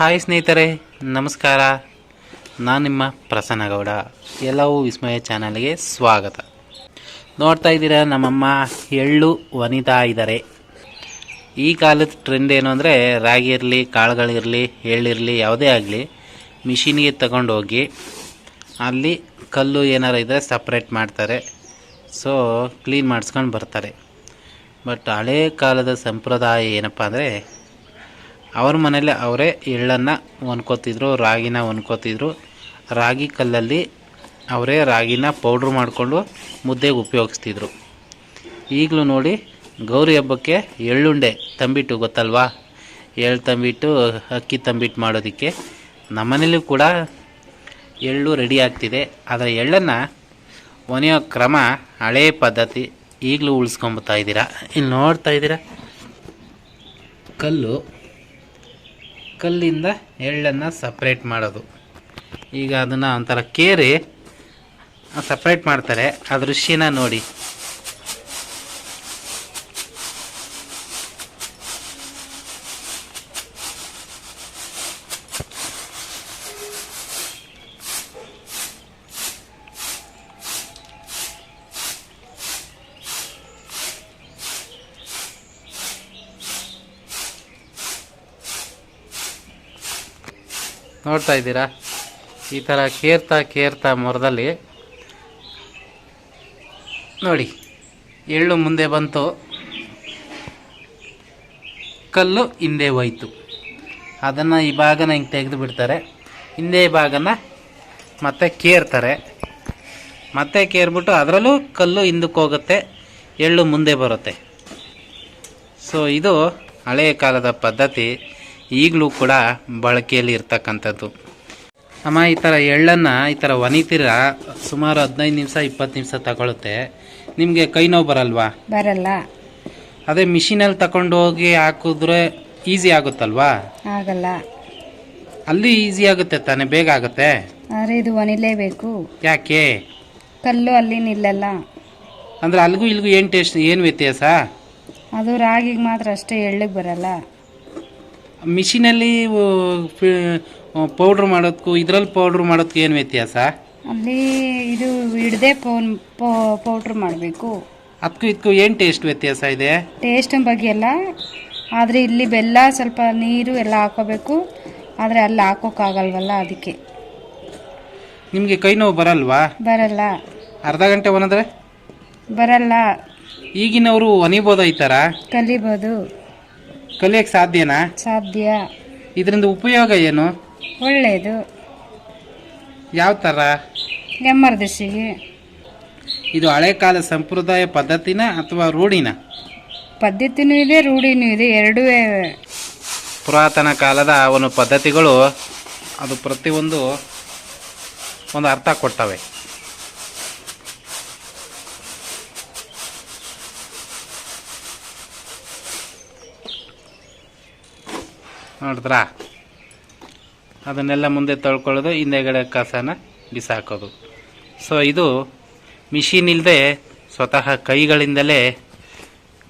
Hi ಸ್ನೇಹಿತರೆ, ನಮಸ್ಕಾರ. ನಾನು ನಿಮ್ಮ ಪ್ರಸನ್ನಗೌಡ ಎಲ್ಲವೂ ವಿಸ್ಮಯ ಚಾನಲ್ಗೆ ಸ್ವಾಗತ. ನೋಡ್ತಾ ಇದ್ದೀರಾ, ನಮ್ಮಮ್ಮ ಎಳ್ಳು ವನಿತಾ ಇದ್ದಾರೆ. ಈ ಕಾಲದ ಟ್ರೆಂಡ್ ಏನು ಅಂದರೆ, ರಾಗಿ ಇರಲಿ ಕಾಳುಗಳಿರಲಿ ಎಳ್ಳಿರಲಿ ಯಾವುದೇ ಆಗಲಿ, ಮಿಷಿನಿಗೆ ತಗೊಂಡೋಗಿ ಅಲ್ಲಿ ಕಲ್ಲು ಏನಾರು ಇದ್ದರೆ ಸಪ್ರೇಟ್ ಮಾಡ್ತಾರೆ. ಸೊ ಕ್ಲೀನ್ ಮಾಡಿಸ್ಕೊಂಡು ಬರ್ತಾರೆ. ಬಟ್ ಹಳೇ ಕಾಲದ ಸಂಪ್ರದಾಯ ಏನಪ್ಪ ಅಂದರೆ ಅವ್ರ ಮನೇಲಿ ಅವರೇ ಎಳ್ಳನ್ನು ಒನ್ಕೋತಿದ್ರು ರಾಗಿನ ಒನ್ಕೋತಿದ್ರು ರಾಗಿ ಕಲ್ಲಲ್ಲಿ ಅವರೇ ರಾಗಿನ ಪೌಡ್ರ್ ಮಾಡಿಕೊಂಡು ಮುದ್ದೆಗೆ ಉಪಯೋಗಿಸ್ತಿದ್ರು. ಈಗಲೂ ನೋಡಿ, ಗೌರಿ ಹಬ್ಬಕ್ಕೆ ಎಳ್ಳುಂಡೆ ತಂಬಿಟ್ಟು ಗೊತ್ತಲ್ವಾ? ಎಳ್ಳು ತಂಬಿಟ್ಟು, ಅಕ್ಕಿ ತಂಬಿಟ್ಟು ಮಾಡೋದಕ್ಕೆ. ನಮ್ಮನೇಲೂ ಕೂಡ ಎಳ್ಳು ರೆಡಿ ಆಗ್ತಿದೆ. ಆದರೆ ಎಳ್ಳನ್ನು ಒನೆಯೋ ಕ್ರಮ ಹಳೇ ಪದ್ಧತಿ. ಈಗಲೂ ಉಳಿಸ್ಕೊಂಬತ್ತಾ ಇದ್ದೀರಾ? ಇಲ್ಲಿ ನೋಡ್ತಾ ಇದ್ದೀರಾ? ಕಲ್ಲು ಕಲ್ಲಿಂದ ಎಳ್ಳನ್ನು ಸಪ್ರೇಟ್ ಮಾಡೋದು. ಈಗ ಅದನ್ನು ಒಂಥರ ಕೇರಿ ಸಪ್ರೇಟ್ ಮಾಡ್ತಾರೆ. ಆ ದೃಶ್ಯನ ನೋಡಿ. ನೋಡ್ತಾ ಇದ್ದೀರಾ? ಈ ಥರ ಕೇರ್ತಾ ಕೇರ್ತಾ ಮರದಲ್ಲಿ. ನೋಡಿ, ಎಳ್ಳು ಮುಂದೆ ಬಂತು. ಕಲ್ಲು ಹಿಂದೆ ಹೋಯಿತು. ಅದನ್ನು ಈ ಭಾಗನ ಹಿಂಗೆ ತೆಗೆದು ಬಿಡ್ತಾರೆ. ಹಿಂದೆ ಭಾಗನ ಮತ್ತೆ ಕೇರ್ತಾರೆ. ಮತ್ತೆ ಕೇರ್ಬಿಟ್ಟು ಅದರಲ್ಲೂ ಕಲ್ಲು ಹಿಂದಕ್ಕೆ ಹೋಗುತ್ತೆ, ಎಳ್ಳು ಮುಂದೆ ಬರುತ್ತೆ. ಸೊ ಇದು ಹಳೆಯ ಕಾಲದ ಪದ್ಧತಿ. ಈಗಲೂ ಕೂಡ ಬಳಕೆಯಲ್ಲಿ ಇರ್ತಕ್ಕಂಥದ್ದು. ಅಮ್ಮ ಈ ಥರ ಎಳ್ಳನ್ನು ಈ ಥರ ಒನಿತೀರ ಸುಮಾರು ಹದಿನೈದು ನಿಮಿಷ ಇಪ್ಪತ್ತು ನಿಮಿಷ ತಗೊಳುತ್ತೆ. ನಿಮಗೆ ಕೈ ನೋವು ಬರಲ್ವಾ? ಬರಲ್ಲ. ಅದೇ ಮಿಷಿನಲ್ಲಿ ತಗೊಂಡು ಹೋಗಿ ಹಾಕಿದ್ರೆ ಈಸಿ ಆಗುತ್ತಲ್ವಾ? ಆಗಲ್ಲ. ಅಲ್ಲಿ ಈಸಿ ಆಗುತ್ತೆ ತಾನೇ ಬೇಗ ಆಗುತ್ತೆ? ಆದರೆ ಇದು ಒನಿಲೇಬೇಕು ಯಾಕೆ? ಕಲ್ಲು ಅಲ್ಲಿ ನಿಲ್ಲಲ್ಲ. ಅಂದರೆ ಅಲ್ಲಿಗೂ ಇಲ್ಲಿಗೂ ಏನು ಟೇಸ್ಟ್ ಏನು ವ್ಯತ್ಯಾಸ? ಅದು ರಾಗಿಗೆ ಮಾತ್ರ ಅಷ್ಟೇ ಎಳ್ಳಿಗೆ ಬರಲ್ಲ. ಮಿಷಿನಲ್ಲಿ ಪೌಡ್ರ್ ಮಾಡೋದಕ್ಕೂ ಇದ್ರಲ್ಲಿ ಪೌಡ್ರ್ ಮಾಡೋದಕ್ಕೂ ಏನು ವ್ಯತ್ಯಾಸ? ಅಲ್ಲಿ ಇದು ಹಿಡ್ದೆ ಪೌನ್ ಪೌಡ್ರ್ ಮಾಡಬೇಕು. ಅದಕ್ಕೂ ಇದಕ್ಕೂ ಏನು ಟೇಸ್ಟ್ ವ್ಯತ್ಯಾಸ ಇದೆ? ಟೇಸ್ಟ್ ಬಗ್ಗೆ ಎಲ್ಲ ಆದರೆ ಇಲ್ಲಿ ಬೆಲ್ಲ ಸ್ವಲ್ಪ ನೀರು ಎಲ್ಲ ಹಾಕೋಬೇಕು. ಆದರೆ ಅಲ್ಲಿ ಹಾಕೋಕ್ಕಾಗಲ್ವಲ್ಲ ಅದಕ್ಕೆ. ನಿಮಗೆ ಕೈ ನೋವು ಬರಲ್ವಾ? ಬರಲ್ಲ. ಅರ್ಧ ಗಂಟೆ ಒನದ್ರೆ? ಬರಲ್ಲ. ಈಗಿನವರು ಒನಿಬೋದ ಈ ಥರ? ಕಲಿಬೋದು. ಕಲಿಯಕ್ಕೆ ಸಾಧ್ಯನಾ? ಸಾಧ್ಯ. ಇದರಿಂದ ಉಪಯೋಗ ಏನು? ಒಳ್ಳೆಯದು. ಯಾವ ಥರ ಎಮರ್ಜೆನ್ಸಿಗೆ ಇದು ಹಳೆ ಕಾಲ ಸಂಪ್ರದಾಯ ಪದ್ಧತಿನ ಅಥವಾ ರೂಢಿನ? ಪದ್ಧತಿನೂ ಇದೆ ರೂಢಿನೂ ಇದೆ ಎರಡೂ ಪುರಾತನ ಕಾಲದ ಒಂದು ಪದ್ಧತಿಗಳು ಅದು ಪ್ರತಿಯೊಂದು ಒಂದು ಅರ್ಥ ಕೊಟ್ಟವೆ. ನೋಡಿದ್ರಾ? ಅದನ್ನೆಲ್ಲ ಮುಂದೆ ತೊಳ್ಕೊಳ್ಳೋದು ಹಿಂದೆಗಡೆ ಕಸನ ಬಿಸಾಕೋದು. ಸೊ ಇದು ಮಿಷಿನ್ ಇಲ್ಲದೆ ಸ್ವತಃ ಕೈಗಳಿಂದಲೇ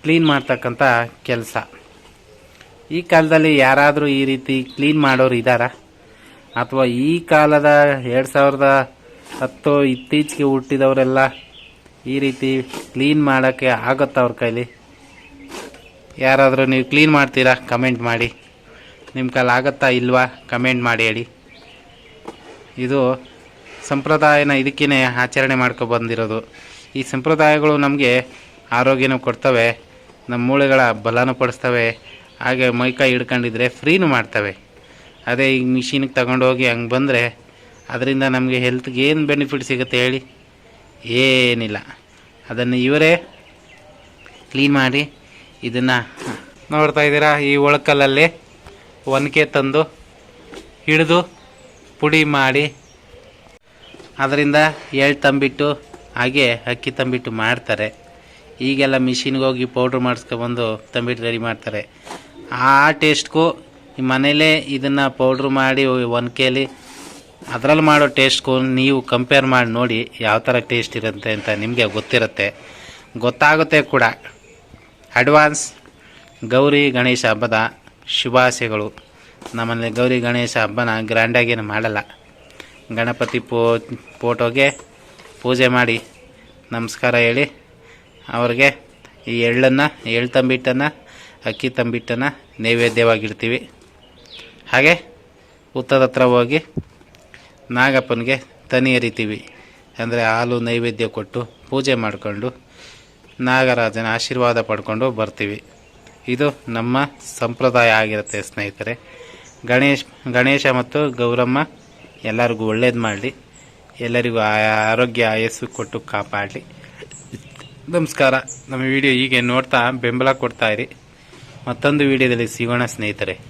ಕ್ಲೀನ್ ಮಾಡ್ತಕ್ಕಂಥ ಕೆಲಸ. ಈ ಕಾಲದಲ್ಲಿ ಯಾರಾದರೂ ಈ ರೀತಿ ಕ್ಲೀನ್ ಮಾಡೋರು ಇದ್ದಾರಾ ಅಥವಾ ಈ ಕಾಲದ ಎರಡು ಸಾವಿರದ ಹತ್ತು ಇತ್ತೀಚೆಗೆ ಹುಟ್ಟಿದವರೆಲ್ಲ ಈ ರೀತಿ ಕ್ಲೀನ್ ಮಾಡೋಕ್ಕೆ ಆಗುತ್ತಾ ಅವ್ರ ಕೈಲಿ? ಯಾರಾದರೂ ನೀವು ಕ್ಲೀನ್ ಮಾಡ್ತೀರಾ? ಕಮೆಂಟ್ ಮಾಡಿ. ನಿಮ್ಮ ಕಾಲಾಗುತ್ತಾ ಇಲ್ವಾ? ಕಮೆಂಟ್ ಮಾಡಿ ಹೇಳಿ. ಇದು ಸಂಪ್ರದಾಯನ ಇದಕ್ಕೇ ಆಚರಣೆ ಮಾಡ್ಕೊ ಬಂದಿರೋದು. ಈ ಸಂಪ್ರದಾಯಗಳು ನಮಗೆ ಆರೋಗ್ಯನೂ ಕೊಡ್ತವೆ ನಮ್ಮ ಮೂಳೆಗಳ ಬಲನೂ ಪಡಿಸ್ತವೆ, ಹಾಗೆ ಮೈಕೈ ಹಿಡ್ಕೊಂಡಿದ್ರೆ ಫ್ರೀನೂ ಮಾಡ್ತವೆ. ಅದೇ ಈಗ ಮಿಷಿನಿಗೆ ತಗೊಂಡೋಗಿ ಹಂಗೆ ಬಂದರೆ ಅದರಿಂದ ನಮಗೆ ಹೆಲ್ತ್ಗೆ ಏನು ಬೆನಿಫಿಟ್ ಸಿಗುತ್ತೆ ಹೇಳಿ? ಏನಿಲ್ಲ. ಅದನ್ನು ಇವರೇ ಕ್ಲೀನ್ ಮಾಡಿ ಇದನ್ನು ನೋಡ್ತಾ ಇದ್ದೀರಾ ಈ ಒಳಕಲ್ಲಲ್ಲಿ? ಒನಕೆ ತಂದು, ಹಿಡಿದು, ಪುಡಿ ಮಾಡಿ, ಅದರಿಂದ ಎಳ್ಳು ತಂಬಿಟ್ಟು, ಹಾಗೆ ಅಕ್ಕಿ ತಂಬಿಟ್ಟು ಮಾಡ್ತಾರೆ. ಈಗೆಲ್ಲ ಮಿಷಿನ್ಗೆ ಹೋಗಿ ಪೌಡ್ರ್ ಮಾಡಿಸ್ಕೊಬಂದು ತಂಬಿಟ್ಟು ರೆಡಿ ಮಾಡ್ತಾರೆ. ಆ ಟೇಸ್ಟ್ಗೂ ಈ ಮನೇಲೇ ಇದನ್ನು ಪೌಡ್ರ್ ಮಾಡಿ ಒನಕೆಯಲ್ಲಿ ಅದರಲ್ಲಿ ಮಾಡೋ ಟೇಸ್ಟ್ಗೂ ನೀವು ಕಂಪೇರ್ ಮಾಡಿ ನೋಡಿ ಯಾವ ಥರ ಟೇಸ್ಟ್ ಇರುತ್ತೆ ಅಂತ ನಿಮಗೆ ಗೊತ್ತಿರುತ್ತೆ. ಗೊತ್ತಾಗುತ್ತೆ ಕೂಡ. ಅಡ್ವಾನ್ಸ್ ಗೌರಿ ಗಣೇಶ ಹಬ್ಬದ ಶುಭಾಶಯಗಳು. ನಮ್ಮಲ್ಲಿ ಗೌರಿ ಗಣೇಶ ಹಬ್ಬನ ಗ್ರ್ಯಾಂಡಾಗೇನು ಮಾಡಲ್ಲ. ಗಣಪತಿ ಪೋ, ಫೋಟೋಗೆ ಪೂಜೆ ಮಾಡಿ ನಮಸ್ಕಾರ ಹೇಳಿ ಅವ್ರಿಗೆ ಈ ಎಳ್ಳನ್ನು ಎಳ್ಳು ತಂಬಿಟ್ಟನ್ನು, ಅಕ್ಕಿ ತಂಬಿಟ್ಟನ್ನು ನೈವೇದ್ಯವಾಗಿಡ್ತೀವಿ. ಹಾಗೆ ಹುತ್ತದ ಹತ್ರ ಹೋಗಿ ನಾಗಪ್ಪನಿಗೆ ತನಿ ಎರಿತೀವಿ. ಅಂದರೆ ಹಾಲು ನೈವೇದ್ಯ ಕೊಟ್ಟು ಪೂಜೆ ಮಾಡಿಕೊಂಡು ನಾಗರಾಜನ ಆಶೀರ್ವಾದ ಪಡ್ಕೊಂಡು ಬರ್ತೀವಿ. ಇದು ನಮ್ಮ ಸಂಪ್ರದಾಯ ಆಗಿರುತ್ತೆ, ಸ್ನೇಹಿತರೆ. ಗಣೇಶ್, ಗಣೇಶ ಮತ್ತು ಗೌರಮ್ಮ ಎಲ್ಲರಿಗೂ ಒಳ್ಳೇದು ಮಾಡಲಿ. ಎಲ್ಲರಿಗೂ ಆರೋಗ್ಯ, ಆಯಸ್ಸು ಕೊಟ್ಟು ಕಾಪಾಡಲಿ. ನಮಸ್ಕಾರ. ನಮ್ಮ ವಿಡಿಯೋ ಹೀಗೆ ನೋಡ್ತಾ ಬೆಂಬಲ ಕೊಡ್ತಾಯಿರಿ ಮತ್ತೊಂದು ವಿಡಿಯೋದಲ್ಲಿ ಸಿಗೋಣ, ಸ್ನೇಹಿತರೆ.